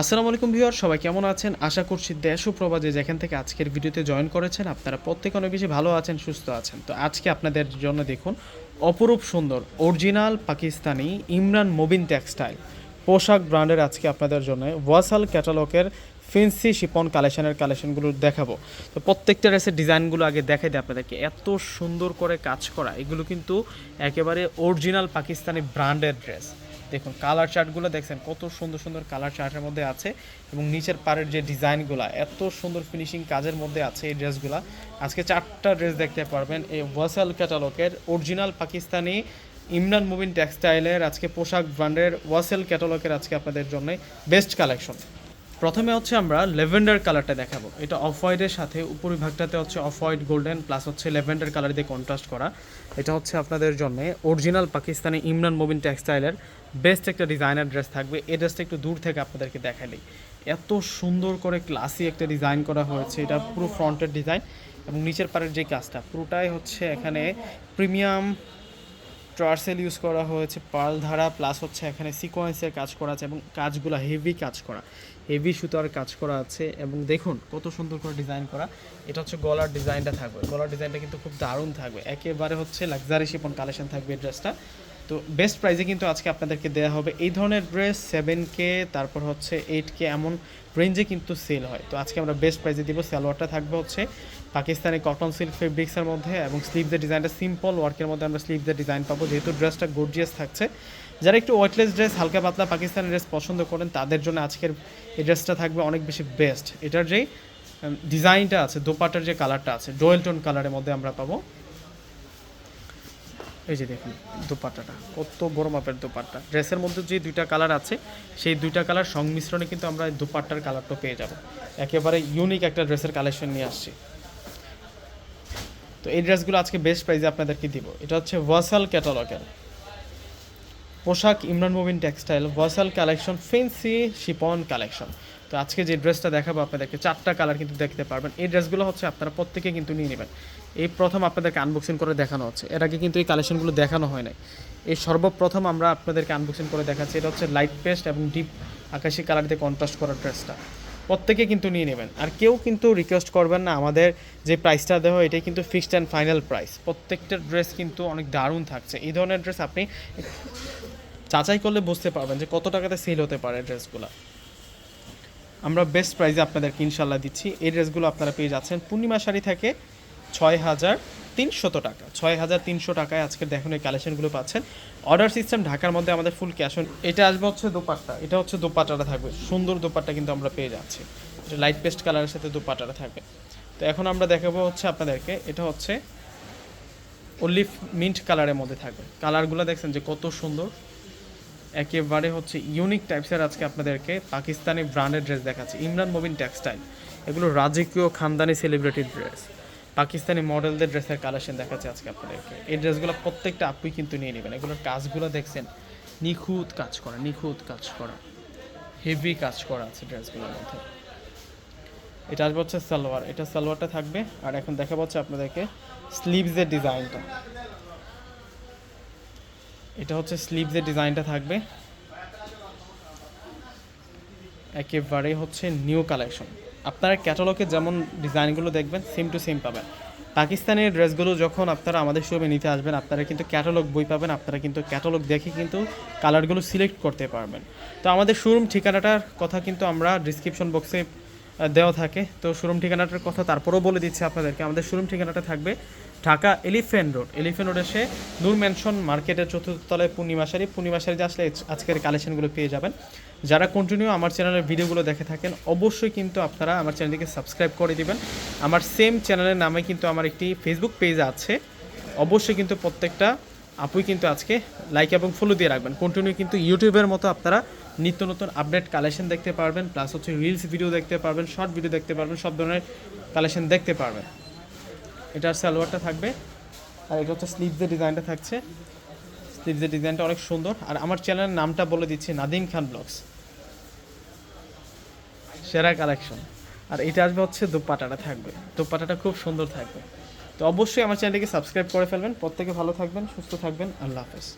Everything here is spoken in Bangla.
আসসালামু আলাইকুম ভিউয়ার, সবাই কেমন আছেন? আশা করছি দেশ ও প্রবাদে যেখান থেকে আজকের ভিডিওতে জয়েন করেছেন, আপনারা প্রত্যেকে অনেক বেশি ভালো আছেন, সুস্থ আছেন। তো আজকে আপনাদের জন্য দেখুন, অপরূপ সুন্দর, অরিজিনাল পাকিস্তানি ইমরান মোবিন টেক্সটাইল। পোশাক ব্র্যান্ডের আজকে আপনাদের জন্য ওয়াসাল ক্যাটালগের ফেন্সি শিপন কালেকশনের কালেকশনগুলো দেখাবো। তো প্রত্যেকটা ড্রেসের ডিজাইনগুলো আগে দেখাই দিই আপনাদেরকে। এত সুন্দর করে কাজ করা, এগুলো কিন্তু একেবারে অরিজিনাল পাকিস্তানি ব্র্যান্ডের ড্রেস। দেখুন কালার চার্টগুলো দেখছেন, কত সুন্দর সুন্দর কালার চার্টের মধ্যে আছে এবং নিচের পাড়ের যে ডিজাইনগুলো এত সুন্দর ফিনিশিং কাজের মধ্যে আছে এই ড্রেসগুলো আজকে চারটা ড্রেস দেখতে পারবেন, এই ওয়াসাল ক্যাটালগের অরিজিনাল পাকিস্তানি ইমরান মুবিন টেক্সটাইলের আজকে পোশাক ব্র্যান্ডের ওয়াসেল ক্যাটালগের আজকে আপনাদের জন্য বেস্ট কালেকশন প্রথমে হচ্ছে আমরা লেভেন্ডার কালারটা দেখাবো। এটা অফ হোয়াইটের সাথে, উপরিভাগটাতে হচ্ছে অফ হোয়াইট গোল্ডেন প্লাস হচ্ছে লেভেন্ডার কালার দিয়ে কন্ট্রাস্ট করা। এটা হচ্ছে আপনাদের জন্য অরিজিনাল পাকিস্তানি ইমরান মোবিন টেক্সটাইলের বেস্ট একটা ডিজাইনার ড্রেস থাকবে। এই ড্রেসটা একটু দূর থেকে আপনাদেরকে দেখালেই এত সুন্দর করে ক্লাসি একটা ডিজাইন করা হয়েছে। এটা পুরো ফ্রন্টের ডিজাইন এবং নিচের পাড়ের যে কাজটা, পুরোটাই হচ্ছে এখানে প্রিমিয়াম ট্রার্সেল ইউজ করা হয়েছে পার্ল ধারা প্লাস হচ্ছে এখানে সিকোয়েন্সের কাজ করা আছে এবং কাজগুলো হেভি কাজ করা হেভি সুতার কাজ করা আছে এবং দেখুন কত সুন্দর করে ডিজাইন করা। এটা হচ্ছে গলার ডিজাইনটা থাকবে। গলার ডিজাইনটা কিন্তু খুব দারুণ থাকবে। একেবারে হচ্ছে লাক্সারি শিপন কালেকশন থাকবে ড্রেসটা তো বেস্ট প্রাইজে কিন্তু আজকে আপনাদেরকে দেওয়া হবে এই ধরনের ড্রেস সেভেন কে তারপর হচ্ছে এইট কে এমন রেঞ্জে কিন্তু সেল হয়। তো আজকে আমরা বেস্ট প্রাইজে দিব, সালোয়ারটা থাকবে হচ্ছে পাকিস্তানি কটন সিল্ক ফেব্রিক্সের মধ্যে এবং স্লিভসের ডিজাইনটা সিম্পল ওয়ার্কের মধ্যে আমরা স্লিভসের ডিজাইন পাবো। যেহেতু ড্রেসটা গর্জিয়াস থাকছে, যারা একটু ওয়েটলেস ড্রেস হালকা পাতলা পাকিস্তানি ড্রেস পছন্দ করেন, তাদের জন্য আজকের এই ড্রেসটা থাকবে অনেক বেশি বেস্ট এটার যেই ডিজাইনটা আছে দোপাটার যে কালারটা আছে ডোয়েল টোন কালারের মধ্যে আমরা পাবো। এই যে দেখুন দোপাট্টাটা কত বড় মাপের দোপাট্টা। ড্রেসের মধ্যে যে দুইটা কালার আছে, সেই দুইটা কালার সংমিশ্রণে কিন্তু আমরা দোপাট্টার কালারটা পেয়ে যাব। একেবারে ইউনিক একটা ড্রেসের কালেকশন নিয়ে আসছি। তো এই ড্রেসগুলো আজকে বেস্ট প্রাইসে আপনাদেরকে দিব। এটা হচ্ছে ওয়াসাল ক্যাটালগের পোশাক ইমরান মুবিন টেক্সটাইল ওয়াসাল কালেকশন ফেন্সি শিপন কালেকশন তো আজকে যে ড্রেসটা দেখাবো আপনাদেরকে, চারটা কালার কিন্তু দেখতে পারবেন। এই ড্রেসগুলো হচ্ছে আপনারা প্রত্যেকে কিন্তু নিয়ে নেবেন। এই প্রথম আপনাদেরকে আনবক্সিং করে দেখানো হচ্ছে। এর আগে কিন্তু এই কালেকশনগুলো দেখানো হয় নাই। এই সর্বপ্রথম আমরা আপনাদেরকে আনবক্সিং করে দেখাচ্ছি, এটা হচ্ছে লাইট পেস্ট এবং ডিপ আকাশি কালার দিয়ে কন্ট্রাস্ট করা ড্রেসটা। প্রত্যেকে কিন্তু নিয়ে নেবেন। আর কেউ কিন্তু রিকোয়েস্ট করবেন না, আমাদের যে প্রাইসটা দেওয়া হয়, এটাই কিন্তু ফিক্সড অ্যান্ড ফাইনাল প্রাইস প্রত্যেকটা ড্রেস কিন্তু অনেক দারুণ থাকছে। এই ধরনের ড্রেস আপনি যাচাই করলে বুঝতে পারবেন যে কত টাকাতে সেল হতে পারে ড্রেসগুলো আমরা বেস্ট প্রাইসে আপনাদেরকে ইনশাল্লাহ দিচ্ছি। এই ড্রেসগুলো আপনারা পেয়ে যাচ্ছেন। পূর্ণিমা শাড়ি থেকে ছয় হাজার তিনশত টাকা। ছয় হাজার তিনশো টাকায় আজকে দেখুন এই কালেকশনগুলো পাচ্ছেন। অর্ডার সিস্টেম ঢাকার মধ্যে আমাদের ফুল ক্যাশ অন এটা আসবে হচ্ছে দোপাট্টা। এটা হচ্ছে দোপাট্টাটা থাকবে। সুন্দর দোপাট্টা কিন্তু আমরা পেয়ে যাচ্ছি। এটা লাইট পেস্ট কালারের সাথে দোপাট্টাটা থাকবে। তো এখন আমরা দেখাবো হচ্ছে আপনাদেরকে, এটা হচ্ছে অলিভ মিন্ট কালারের মধ্যে থাকবে। কালারগুলো দেখছেন যে কত সুন্দর। একেবারে হচ্ছে ইউনিক টাইপসের আজকে আপনাদেরকে পাকিস্তানি ব্র্যান্ডের ড্রেস দেখাচ্ছি। ইমরান মোবিন টেক্সটাইল এগুলো রাজকীয় খানদানি সেলিব্রিটি ড্রেস পাকিস্তানি মডেলদের ড্রেসের কালেকশন দেখাচ্ছে আজকে আপনাদেরকে। এই ড্রেসগুলো প্রত্যেকটা আপুই কিন্তু নিয়ে নেবেন। এগুলোর কাজগুলো দেখছেন, নিখুঁত কাজ করা, নিখুঁত কাজ করা। হেভি কাজ করা আছে ড্রেসগুলোর মধ্যে। এটা আসবে হচ্ছে সালোয়ার। এটা সালোয়ারটা থাকবে। আর এখন দেখা পাচ্ছে আপনাদেরকে স্লিভসের ডিজাইনটা এটা হচ্ছে স্লিভসের ডিজাইনটা থাকবে। একেবারে হচ্ছে নিউ কালেকশন। আপনারা ক্যাটালগে যেমন ডিজাইনগুলো দেখবেন সেম টু সেম পাবেন। পাকিস্তানের ড্রেসগুলো যখন আপনারা আমাদের শোরুমে নিতে আসবেন, আপনারা কিন্তু ক্যাটালগ বই পাবেন, আপনারা কিন্তু ক্যাটালগ দেখে কিন্তু কালারগুলো সিলেক্ট করতে পারবেন। তো আমাদের শোরুম ঠিকানাটার কথা কিন্তু আমরা ডিসক্রিপশন বক্সে দেওয়া থাকে। তো শোরুম ঠিকানাটার কথা তারপরেও বলে দিচ্ছি আপনাদেরকে। আমাদের শোরুম ঠিকানাটা থাকবে Dhaka elephant road. Elephant road এসে নূর ম্যানশন মার্কেটের চতুর্থ তলায় পূর্ণিমাশারি পূর্ণিমাশারিতে আসলে আজকের কালেকশনগুলো পেয়ে যাবেন। যারা কন্টিনিউ আমার চ্যানেলের ভিডিওগুলো দেখে থাকেন, অবশ্যই কিন্তু আপনারা আমার চ্যানেলটিকে সাবস্ক্রাইব করে দিবেন। আমার সেম চ্যানেলের নামে কিন্তু আমার একটি ফেসবুক পেজ আছে। অবশ্যই কিন্তু প্রত্যেকটা আপুই কিন্তু আজকে লাইক এবং ফলো দিয়ে রাখবেন। কন্টিনিউ কিন্তু ইউটিউবের মতো আপনারা নিত্য নতুন আপডেট কালেকশন দেখতে পারবেন। প্লাস হচ্ছে রিলস ভিডিও দেখতে পারবেন শর্ট ভিডিও দেখতে পারবেন, সব ধরনের কালেকশন দেখতে পারবেন। এটার সালোয়ারটা থাকবে। আর এটা হচ্ছে স্লিভসের ডিজাইনটা থাকছে। স্লিভসের ডিজাইনটা অনেক সুন্দর। আর আমার চ্যানেলের নামটা বলে দিচ্ছি নাদিম খান ব্লগস সেরা কালেকশন আর এটা আসবে হচ্ছে দুপাটাটা থাকবে। দুপাটাটা খুব সুন্দর থাকবে। তো অবশ্যই আমার চ্যানেলটিকে সাবস্ক্রাইব করে ফেলবেন। প্রত্যেকে ভালো থাকবেন, সুস্থ থাকবেন। আল্লাহ হাফেজ।